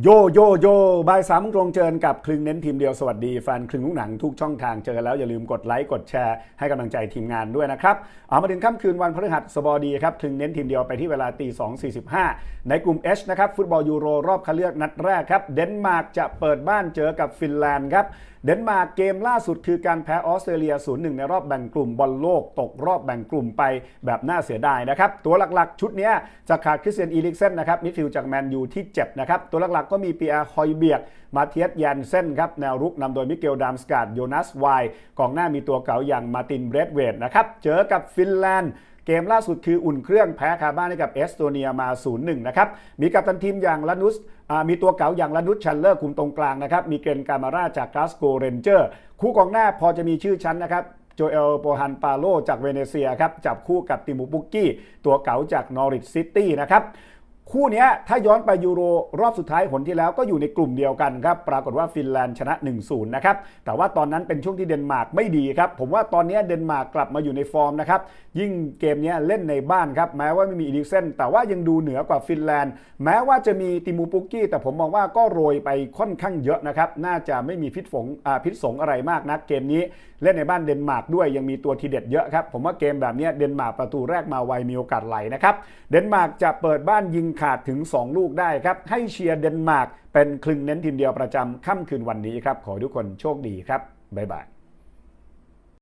โยโยโยบายสามโมงตรงเจอกับคลึงเน้นทีมเดียวสวัสดีแฟนคลึงลูกหนังทุกช่องทางเจอกันแล้วอย่าลืมกดไลค์กดแชร์ให้กำลังใจทีมงานด้วยนะครับเอามาถึงค่ำคืนวันพฤหัสบดีครับคลึงเน้นทีมเดียวไปที่เวลาตีสองสี่สิบห้าในกลุ่ม H นะครับฟุตบอลยูโรรอบคัดเลือกนัดแรกครับเดนมาร์กจะเปิดบ้านเจอกับฟินแลนด์ครับเดนมาร์กเกมล่าสุดคือการแพ้ออสเตรเลีย 0-1 ในรอบแบ่งกลุ่มบอลโลกตกรอบแบ่งกลุ่มไปแบบน่าเสียดายนะครับตัวหลักๆ ชุดนี้จะขาดคริสเตียนอีลิกเซนนะครับมิดฟิลด์จากแมนยูที่เจ็บนะครับตัวหลักก็มีปีอาร์ฮอยเบียก มาเทียสแยนเซนครับ แนวรุกนำโดยมิเกลดามสกาดโยนัสไวกองหน้ามีตัวเก่าอย่างมาตินเบรดเวดนะครับ เจอกับฟินแลนด์เกมล่าสุดคืออุ่นเครื่องแพ้คาบ้านให้กับเอสโตเนียมา 0-1 นะครับ มีกัปตันทีมอย่างลานุสมีตัวเก๋าอย่างลานุสชันเลอร์คุมตรงกลางนะครับ มีเกรนการมาราจากกราสโกเรนเจอร์ คู่กองหน้าพอจะมีชื่อชั้นนะครับโจเอลโปฮันปาโลจากเวเนเซียครับ จับคู่กับติมูปุกกี้ ตัวเก๋าจากนอริทซิตี้นะครับ คู่นี้ถ้าย้อนไปยูโรรอบสุดท้ายผลที่แล้วก็อยู่ในกลุ่มเดียวกันครับ ปรากฏว่าฟินแลนด์ชนะ 1-0 นะครับ แต่ว่าตอนนั้นเป็นช่วงที่เดนมาร์กไม่ดีครับ ผมว่าตอนนี้เดนมาร์กกลับมาอยู่ในฟอร์มนะครับ ยิ่งเกมนี้เล่นในบ้านครับ แม้ว่าไม่มีอีลิกเซนแต่ว่ายังดูเหนือกว่าฟินแลนด์ แม้ว่าจะมีติมูปุกกี้ แต่ผมมองว่าก็โรยไปค่อนข้างเยอะนะครับ น่าจะไม่มีพิษฝงพิษสงอะไรมากนัก เกมนี้เล่นในบ้านเดนมาร์กด้วยยังมีตัวทีเด็ดเยอะครับ ผมว่าเกมแบบนี้เดนมาร์กประตูแรกมาไวมีโอกาสไหลนะครับ เดนมาร์กจะเปิดบ้านยิงขาดถึง 2 ลูกได้ครับ ให้เชียร์เดนมาร์กเป็นคลึงเน้นทีมเดียวประจำค่ำคืนวันนี้ครับ ขอทุกคนโชคดีครับ บ๊ายบาย